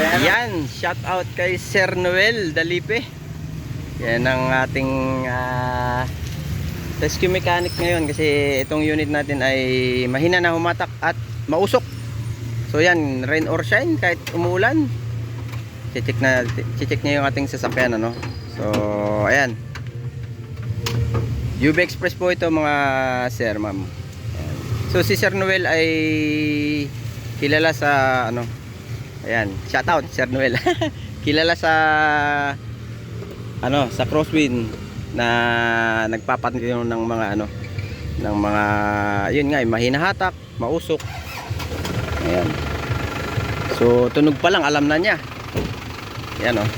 Meron. Yan, shout out kay Sir Noel Dalipe. Yan ang ating ah, rescue mechanic ngayon kasi itong unit natin ay mahina na humatak at mausok. So yan, rain or shine kahit umuulan. Check na check niya yung ating sasakyan ano. So ayan. UB Express po ito mga sir, ma'am. So si Sir Noel ay kilala sa ano, Ayan, shout out Sir Noel. Kilala sa ano, sa crosswind na nagpapatino ng mga ano ng mga yun nga, mahinahatak, mausok. Ayan. So, tunog pa lang alam na niya. Ayan oh.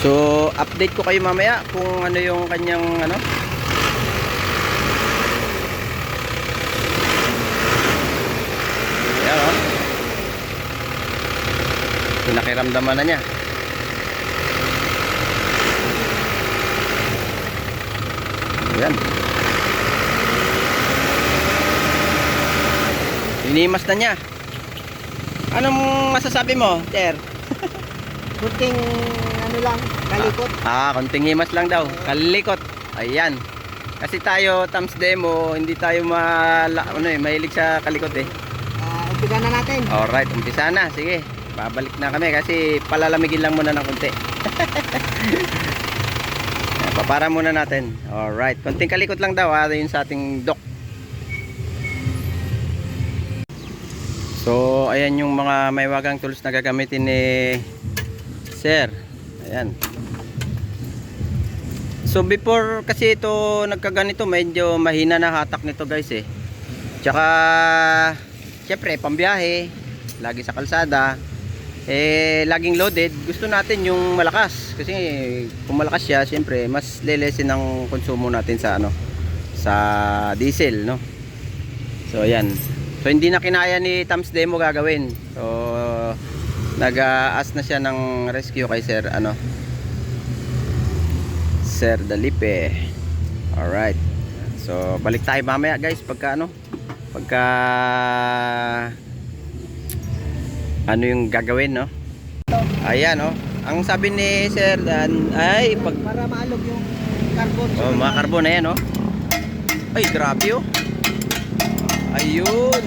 So, update ko kayo mamaya kung ano yung kanyang ano Ayan oh. Pinakiramdaman na niya. Ayan. Inimas na niya. Anong masasabi mo, Ter? Kunting ano lang, kalikot. Ah, konting himas lang daw. Kalikot. Ayan. Kasi tayo, Tams Demo, hindi tayo mala, ano eh, mahilig sa kalikot eh. Ah, umpisa na natin. Alright, umpisa na. Sige, babalik na kami kasi palalamigin lang muna ng konti. Papara muna natin. Alright, konting kalikot lang daw ha, yun sa ating dock. So, ayan yung mga may wagang tools na gagamitin ni Sir. Ayan. So, before kasi ito nagkaganito, medyo mahina na hatak nito guys eh. Tsaka, syempre, pambiyahe, lagi sa kalsada, eh, laging loaded, gusto natin yung malakas. Kasi kung malakas siya, syempre, mas lelesin ang konsumo natin sa ano, sa diesel, no? So, ayan. So, hindi na kinaya ni Tams Demo gagawin. So, nag-aas na siya ng rescue kay Sir, ano, Sir Dalipe. Alright. So, balik tayo mamaya guys pagka ano, pagka ano yung gagawin, no? Ayan, oh. Ang sabi ni Sir Dan ay pag Para maalog yung carbon. oh, mga carbon na yan, oh. Ay, grabe, oh. Ayun.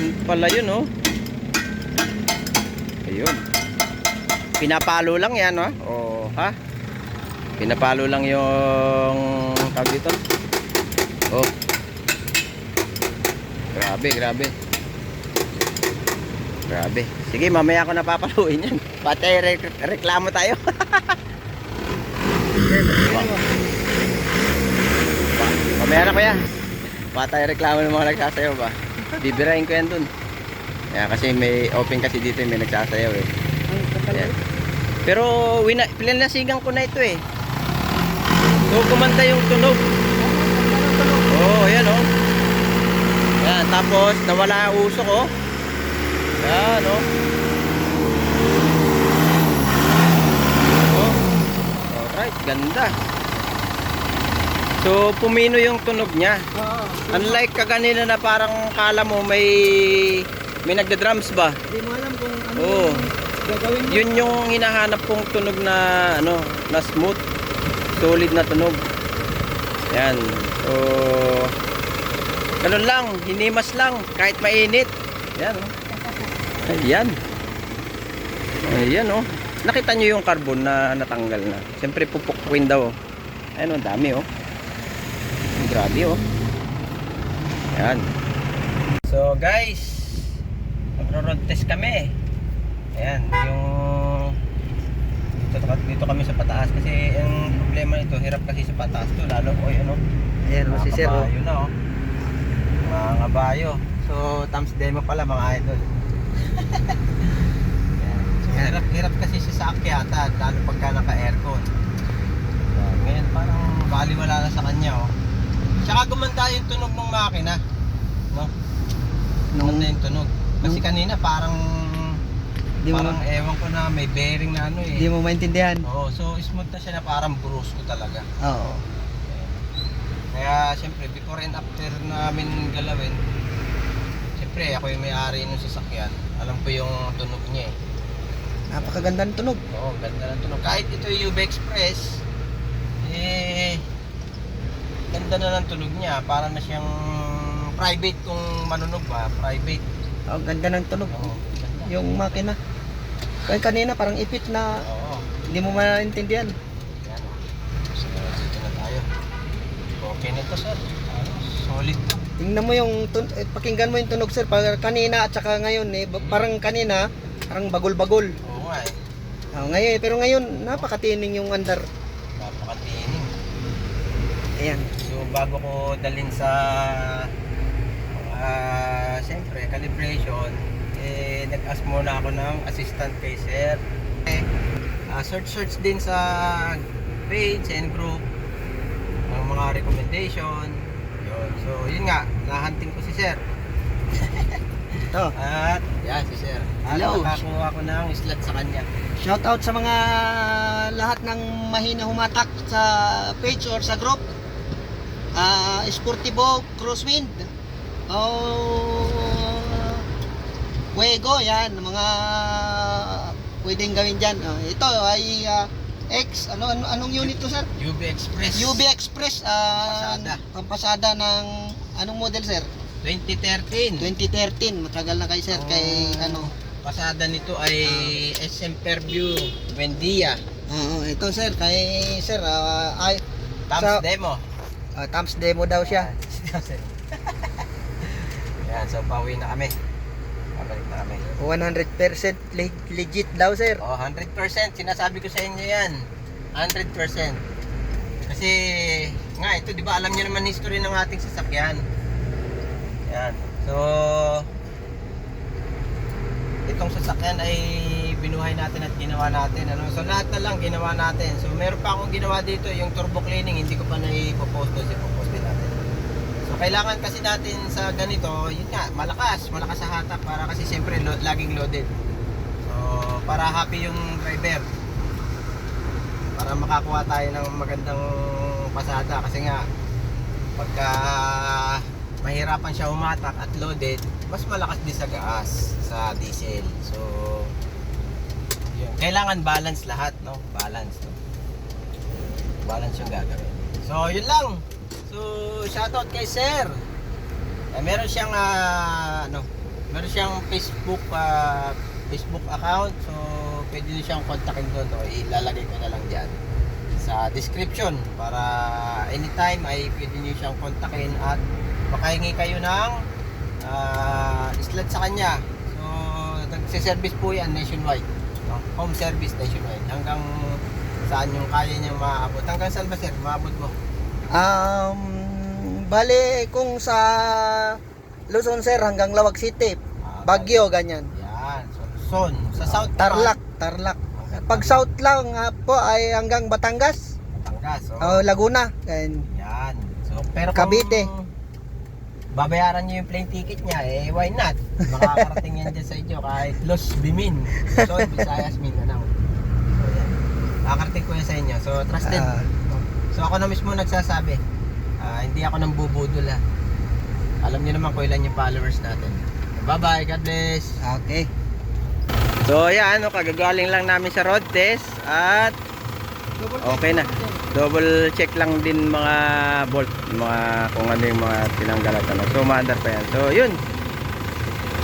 Yun pala yun, oh. Ayun. Pinapalo lang yan, oh. Oh, ha? Pinapalo lang yung tawag dito. Oh. Grabe, grabe. Grabe. Sige, mamaya ako napapaluin yan. Pati re- reklamo tayo. Mamaya na kuya. Patay reklamo ng mga nagsasayaw ba? Bibirahin ko yan dun. Kaya kasi may open kasi dito may nagsasayaw eh. Ayan. Pero wina, pinanasigan ko na ito eh. So kumanta yung tunog. Oh, yan oh. Yan, tapos nawala usok oh. Yan oh. Oh. Alright, ganda. So pumino yung tunog niya. Unlike kaganina na parang kala mo may may nagda-drums ba? Hindi mo alam kung ano yung gagawin mo. Yun yung hinahanap kong tunog na ano, na smooth, solid na tunog. Yan. So ganun lang, hinimas lang kahit mainit. Yan oh. Ayan. Ayan oh. Nakita nyo yung carbon na natanggal na. Siyempre pupukpukin daw. oh. Ayan oh, dami oh. Grabe oh. Ayan. So guys, magro-road test kami. Ayan, yung dito, dito kami sa pataas kasi ang problema nito, hirap kasi sa pataas to lalo ko ano. Ayan, si Sir. oh. kabayo na oh. Mga kabayo. So, thumbs demo pala mga idol. So, hirap, hirap kasi siya sa akyatan, lalo pagka naka-aircon. Ayan, Ngayon parang baliwala na sa kanya oh. Tsaka gumanda yung tunog ng makina. No? Nung, Gumanda yung tunog. Kasi nung- kanina parang di mo, parang ewan ko na may bearing na ano eh. di mo maintindihan. Oo, so smooth na siya na parang brusco talaga. Oo. Kaya siyempre before and after namin galawin, siyempre ako yung may-ari ng sasakyan. Alam ko yung tunog niya eh. Napakaganda ng tunog. Oo, ganda ng tunog. Kahit ito yung UV Express, eh, ganda na ng tunog niya. Para na siyang private kung manunog ba, private. Oh, ganda ng tunog. Oo, ganda. Yung makina. Kaya kanina parang ipit na Oo, hindi mo maintindihan. yan. So, dito na tayo. Okay na to, sir. Ano, solid to. Tingnan mo yung eh, pakinggan mo yung tunog sir. Pag kanina at saka ngayon eh parang kanina parang bagol-bagol. Oo nga eh. Oh, ngayon pero ngayon napakatining yung andar. Napakatining. Ayan. So bago ko dalhin sa ah siyempre calibration eh nag-ask muna ako ng assistant kay sir. Eh, ah, search search din sa page and group ng mga recommendation. So yun nga, nahunting ko si sir. Ito. At yan si sir. At Hello. nakakuha ko ng slot sa kanya. Shout out sa mga lahat ng mahina humatak sa page or sa group. Ah, Sportivo Crosswind. Oh, Fuego, yan mga pwedeng gawin diyan. ito ay ah, X ano, ano anong unit to sir? UB Express. UB Express ah, Pampasada. pampasada ng anong model sir? 2013. 2013, matagal na kay sir kay Oh. ano. Pasada nito ay SM Fairview, Buendia. Oo, ito sir kay sir ah, ay Tams Sa- demo. ah, Tams demo daw siya. Yan, so pauwi na kami. Pabalik na kami. 100% le- legit daw sir. Oh, 100%. Sinasabi ko sa inyo yan. 100%. Kasi, nga, ito, di ba, alam niyo naman history ng ating sasakyan. Yan. So, itong sasakyan ay binuhay natin at ginawa natin. Ano? So, lahat na lang ginawa natin. So, meron pa akong ginawa dito, yung turbo cleaning, hindi ko pa na-post doon. Ipopost kailangan kasi natin sa ganito, yun nga, malakas. Malakas sa hatak para kasi siyempre lo- laging loaded. So, para happy yung driver. Para makakuha tayo ng magandang pasada kasi nga pagka mahirapan siya umatak at loaded, mas malakas din sa gas sa diesel. So, yun. Kailangan balance lahat, no? Balance, no? Balance yung gagawin. So, yun lang. So, shoutout kay Sir. Eh, meron siyang ah, ano, meron siyang Facebook ah, Facebook account. So, pwede niyo siyang kontakin doon. No? Ilalagay ko na lang diyan sa description para anytime ay pwede niyo siyang kontakin at makahingi kayo ng ah, slot sa kanya. So, nagse-service po yan nationwide. Home service nationwide. Hanggang saan yung kaya niya maabot. Hanggang saan ba sir? Maabot mo? Um, bale kung sa Luzon sir hanggang Lawag City, Ah, Baguio ganyan. Yan. So, Luzon. Sa South Tarlac, Tarlac. Pag South lang nga po ay hanggang Batangas, Batangas. So, o Laguna. Ganyan. Yan. So, pero Cavite. babayaran niyo yung plane ticket niya, eh, why not? Makakarating yan dyan sa inyo kahit Los Bimin. Luzon, Visayas, Mindanao. So, yan. Makakarating ko yan sa inyo. So, trusted. Ah. So, ako na mismo nagsasabi. Ah, hindi ako nang bubudol ha. Alam niyo naman kung ilan yung followers natin. Bye-bye. God bless. Okay. So, yan. Ano, kagagaling lang namin sa road test. At Okay na. Double check lang din mga bolt, mga kung ano yung mga tinanggal at ano. So, maandar pa yan. So, yun.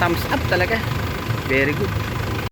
Thumbs up talaga. Very good.